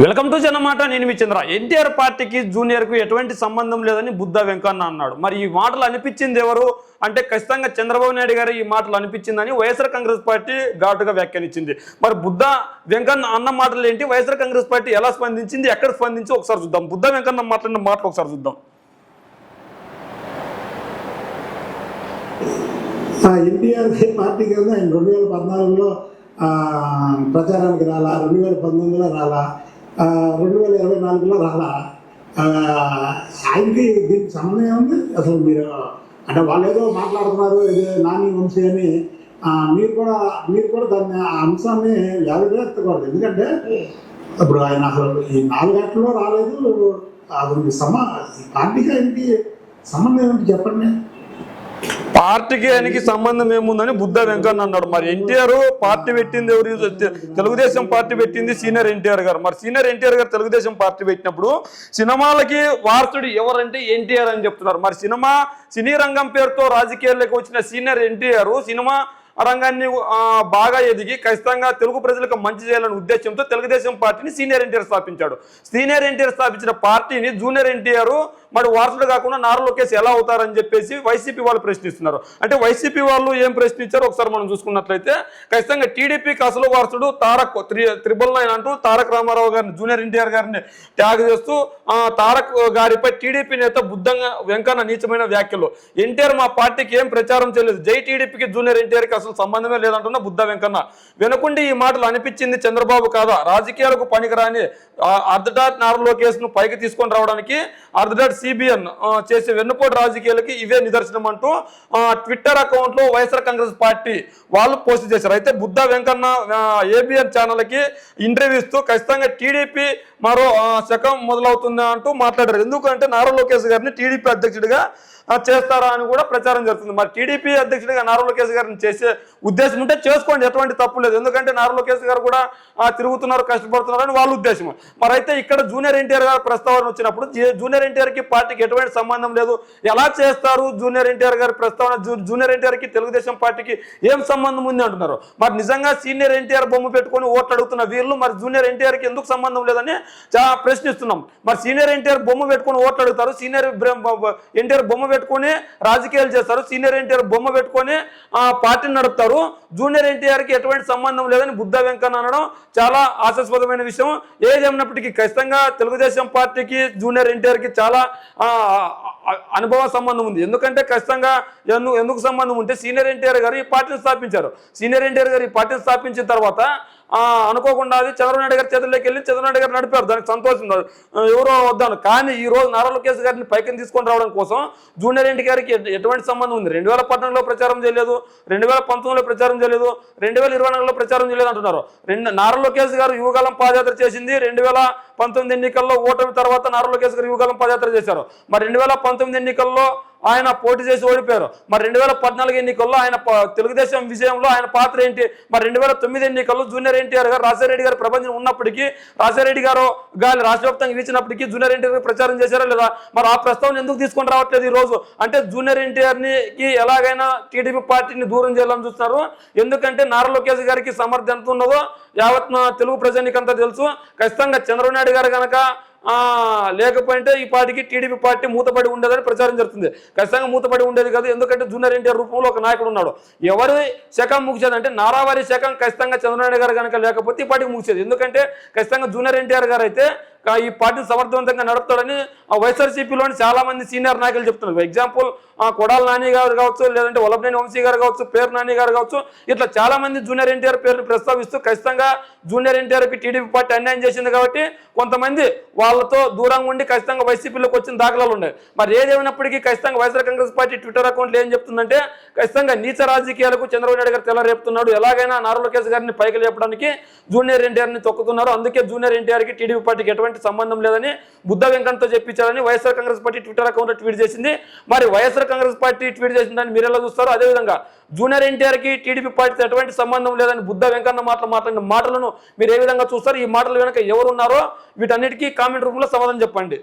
Welcome to జనమాట నేను మీ చంద్ర. ఎన్టీఆర్ పార్టీకి జూనియర్కు ఎటువంటి సంబంధం లేదని బుద్ధ వెంకన్న అన్నాడు. మరి ఈ మాటలు అనిపించింది ఎవరు? అంటే ఖచ్చితంగా చంద్రబాబు నాయుడు గారు ఈ మాటలు అనిపించిందని వైఎస్ఆర్ కాంగ్రెస్ పార్టీ ఘాటుగా వ్యాఖ్యానించింది. మరి బుద్ధ వెంకన్న అన్న మాటలు ఏంటి? వైఎస్ఆర్ కాంగ్రెస్ పార్టీ ఎలా స్పందించింది? ఎక్కడ స్పందించి ఒకసారి చూద్దాం. బుద్ధ వెంకన్న మాట్లాడిన మాటలు ఒకసారి చూద్దాం. ఎన్టీఆర్ పార్టీ కదా ఆయన రెండు వేల పద్నాలుగులో ప్రచారానికి రాలా రెండు వేల పంతొమ్మిదిలో రాలా రెండు వేల ఇరవై నాలుగులో రాలా. ఆయనకి దీనికి సంబంధం ఏముంది? అసలు మీరు అంటే వాళ్ళు ఏదో మాట్లాడుతున్నారు ఇది నాని వంశీ అని. మీరు కూడా మీరు కూడా దాన్ని ఆ అంశాన్ని యాభై ఎత్తకూడదు. ఎందుకంటే ఇప్పుడు ఆయన అసలు ఈ నాలుగు గంటల్లో రాలేదు. అది సమా పార్టీకి ఆయనకి సంబంధం ఏమిటి చెప్పండి? పార్టీకి ఆయనకి సంబంధం ఏముందని బుద్ధ వెంకన్న అన్నాడు. మరి ఎన్టీఆర్ పార్టీ పెట్టింది ఎవరు? తెలుగుదేశం పార్టీ పెట్టింది సీనియర్ ఎన్టీఆర్ గారు. మరి సీనియర్ ఎన్టీఆర్ గారు తెలుగుదేశం పార్టీ పెట్టినప్పుడు సినిమాలకి వారసుడు ఎవరంటే ఎన్టీఆర్ అని చెప్తున్నారు. మరి సినిమా సినీ రంగం పేరుతో రాజకీయాల్లోకి వచ్చిన సీనియర్ ఎన్టీఆర్ సినిమా రంగాన్ని బాగా ఎదిగి ఖచ్చితంగా తెలుగు ప్రజలకు మంచి చేయాలనే ఉద్దేశంతో తెలుగుదేశం పార్టీని సీనియర్ ఎన్టీఆర్ స్థాపించాడు. సీనియర్ ఎన్టీఆర్ స్థాపించిన పార్టీని జూనియర్ ఎన్టీఆర్ మరి వారసుడు కాకుండా నారా లోకేష్ ఎలా అవుతారని చెప్పేసి వైసీపీ వాళ్ళు ప్రశ్నిస్తున్నారు. అంటే వైసీపీ వాళ్ళు ఏం ప్రశ్నించారో ఒకసారి మనం చూసుకున్నట్లయితే ఖచ్చితంగా టీడీపీ కాసులో వారసుడు తారక్ త్రి త్రిబుల్ నైన్ అంటూ తారక రామారావు గారిని జూనియర్ ఎన్టీఆర్ గారిని ట్యాగ్ చేస్తూ తారక్ గారిపై టీడీపీ నేత బుద్ధంగా వెంకన్న నీచమైన వ్యాఖ్యలు. ఎన్టీఆర్ మా పార్టీకి ఏం ప్రచారం చేయలేదు. జై టీడీపీకి జూనియర్ ఎన్టీఆర్కి అసలు సంబంధమే లేదంటున్న బుద్ధ వెంకన్న. వెనుకుండి ఈ మాటలు అనిపించింది చంద్రబాబు కాదా? రాజకీయాలకు పనికిరాని అర్ధడాట్ నారా లోకేష్ను పైకి తీసుకొని రావడానికి అర్ధడాట్ సిబిఎన్ చేసే వెన్నుపోటు రాజకీయాలకి ఇవే నిదర్శనం అంటూ ట్విట్టర్ అకౌంట్లో వైఎస్ఆర్ కాంగ్రెస్ పార్టీ వాళ్ళు పోస్ట్ చేశారు. అయితే బుద్ధ వెంకన్న ఏబిఎన్ ఛానల్కి ఇంటర్వ్యూ ఇస్తూ ఖచ్చితంగా టీడీపీ మరో శకం మొదలవుతుంది అంటూ మాట్లాడారు. ఎందుకంటే నారా లోకేష్ గారిని టీడీపీ అధ్యక్షుడిగా చేస్తారా అని కూడా ప్రచారం జరుగుతుంది. మరి టీడీపీ అధ్యక్షుడిగా నారా లోకేష్ గారిని చేసే ఉద్దేశం ఉంటే చేసుకోండి ఎటువంటి తప్పు లేదు. ఎందుకంటే నారా లోకేష్ గారు కూడా తిరుగుతున్నారు కష్టపడుతున్నారు అని వాళ్ళ ఉద్దేశం. మరి అయితే ఇక్కడ జూనియర్ ఎన్టీఆర్ గారి ప్రస్తావన వచ్చినప్పుడు జూనియర్ ఎన్టీఆర్కి పార్టీకి ఎటువంటి సంబంధం లేదు. ఎలా చేస్తారు జూనియర్ ఎన్టీఆర్ గారి ప్రస్తావన? జూ- జూనియర్ ఎన్టీఆర్కి తెలుగుదేశం పార్టీకి ఏం సంబంధం ఉంది అంటున్నారు. మరి నిజంగా సీనియర్ ఎన్టీఆర్ బొమ్మ పెట్టుకొని ఓట్లు అడుగుతున్న వీళ్ళు మరి జూనియర్ ఎన్టీఆర్కి ఎందుకు సంబంధం లేదని ప్రశ్నిస్తున్నాం. మరి సీనియర్ ఎన్టీఆర్ బొమ్మ పెట్టుకొని ఓట్లు అడుగుతారు సీనియర్ ఎన్టీఆర్ బొమ్మ పెట్టుకొని రాజకీయాలు చేస్తారు. సీనియర్ ఎన్టీఆర్ బొమ్మ పెట్టుకొని పార్టీని నడుపుతారు. జూనియర్ ఎన్టీఆర్కి ఎటువంటి సంబంధం లేదని బుద్ధ వెంకన్న అనడం చాలా ఆశాస్పదమైన విషయం. ఏది ఖచ్చితంగా తెలుగుదేశం పార్టీకి జూనియర్ ఎన్టీఆర్కి చాలా అనుభవ సంబంధం ఉంది. ఎందుకంటే ఖచ్చితంగా ఎందుకు సంబంధం ఉంటే సీనియర్ ఎన్టీఆర్ గారు ఈ పార్టీని స్థాపించారు. సీనియర్ ఎన్టీఆర్ గారు ఈ పార్టీని స్థాపించిన తర్వాత అనుకోకుండా అది చంద్రబాబు నాయుడు గారి చేతుల్లోకి వెళ్ళి చంద్రబాబు గారు నడిపారు. దానికి సంతోషం ఎవరో వద్దాను. కానీ ఈ రోజు నారా లోకేష్ గారిని పైకి తీసుకొని రావడం కోసం జూనియర్ ఎన్టీ గారికి ఎటువంటి సంబంధం ఉంది? రెండు వేల పద్నాలుగులో ప్రచారం చేయలేదు. రెండు వేల పంతొమ్మిదిలో ప్రచారం చేయలేదు. రెండు వేల ఇరవై నాలుగులో ప్రచారం చేయలేదు అంటున్నారు. రెండు నారా లోకేష్ గారు యువకాలం పాదయాత్ర చేసింది. రెండు వేల పంతొమ్మిది ఎన్నికల్లో ఓటమి తర్వాత నారా లోకేష్ గారు యువకాలం పాదయాత్ర చేశారు. మరి రెండు వేల పంతొమ్మిది ఎన్నికల్లో ఆయన పోటీ చేసి ఓడిపోయారు. మరి రెండు వేల పద్నాలుగు ఎన్నికల్లో ఆయన తెలుగుదేశం విజయంలో ఆయన పాత్ర ఏంటి? మరి రెండు వేల తొమ్మిది ఎన్నికల్లో జూనియర్ ఎన్టీఆర్ గారు రాజారెడ్డి గారు ప్రబంధం ఉన్నప్పటికీ రాజారెడ్డి గారు గాలి రాష్ట్ర వ్యాప్తంగా ఇచ్చినప్పటికీ జూనియర్ ఎన్టీఆర్ గారు ప్రచారం చేశారా లేదా? మరి ఆ ప్రస్తావన ఎందుకు తీసుకొని రావట్లేదు ఈ రోజు అంటే జూనియర్ ఎన్టీఆర్కి ఎలాగైనా టీడీపీ పార్టీని దూరం చేయాలని చూస్తున్నారు. ఎందుకంటే నారా లోకేష్ గారికి సమర్థ ఎంత ఉన్నదో యావత్ తెలుగు ప్రజానికంతా తెలుసు. ఖచ్చితంగా చంద్రబాబు నాయుడు గారు కనుక ఆ, ఈ పార్టీకి టీడీపీ పార్టీ మూతపడి ఉండేదని ప్రచారం జరుగుతుంది. ఖచ్చితంగా మూతపడి ఉండేది కాదు. ఎందుకంటే జూనియర్ ఎన్టీఆర్ రూపంలో ఒక నాయకుడు ఉన్నాడు. ఎవరి శకం ముగిసేది అంటే నారావారి శకం ఖచ్చితంగా చంద్రబాబు గారు కనుక లేకపోతే ఈ పార్టీకి ముగిసేది. ఎందుకంటే ఖచ్చితంగా జూనియర్ ఎన్టీఆర్ గారు అయితే ఈ పార్టీని సమర్థవంతంగా నడుపుతాడని ఆ వైఎస్ఆర్సీపీలోని చాలా మంది సీనియర్ నాయకులు చెప్తున్నారు. ఎగ్జాంపుల్ కొడాల నాని గారు కావచ్చు లేదంటే వల్లభనేని వంశీ గారు కావచ్చు పేరు నాని గారు కావచ్చు ఇట్లా చాలా మంది జూనియర్ ఎన్టీఆర్ పేరును ప్రస్తావిస్తూ ఖచ్చితంగా జూనియర్ ఎన్టీఆర్కి టీడీపీ పార్టీ అన్యాయం చేసింది కాబట్టి కొంతమంది వాళ్ళతో దూరంగా ఉండి ఖచ్చితంగా వైసీపీలోకి వచ్చిన దాఖలాలు ఉన్నాయి. మరి ఏదేమైనప్పటికీ ఖచ్చితంగా వైఎస్ఆర్ కాంగ్రెస్ పార్టీ ట్విట్టర్ అకౌంట్లో ఏం చెప్తుందంటే ఖచ్చితంగా నీచ రాజకీయాలకు చంద్రబాబు నాయుడు గారు తెల్లరేపుతున్నాడు ఎలాగైనా నారా లోకేష్ గారిని పైకి లేపడానికి జూనియర్ ఎన్టీఆర్ని తొక్కుతున్నారు. అందుకే జూనియర్ ఎన్టీఆర్కి టీడీపీ పార్టీకి ఎటువంటి సంబంధం లేదని బుద్ధ వెంకన్నతో చెప్పించారని వైఎస్ఆర్ కాంగ్రెస్ పార్టీ ట్విట్టర్ అకౌంట్లో ట్వీట్ చేసింది. మరి వైఎస్ఆర్ కాంగ్రెస్ పార్టీ ట్వీట్ చేసిన దాన్ని మీరు ఎలా చూస్తారో అదేవిధంగా జూనియర్ ఎన్టీఆర్కి టీడీపీ పార్టీతో ఎటువంటి సంబంధం లేదని బుద్ధ వెంకన్న మాటలు మాట్లాడిన మాటలను మీరు ఏ విధంగా చూస్తారు? ఈ మాటలు వెనక ఎవరున్నారో వీటన్నిటికీ కామెంట్ రూపంలో సమాధానం చెప్పండి.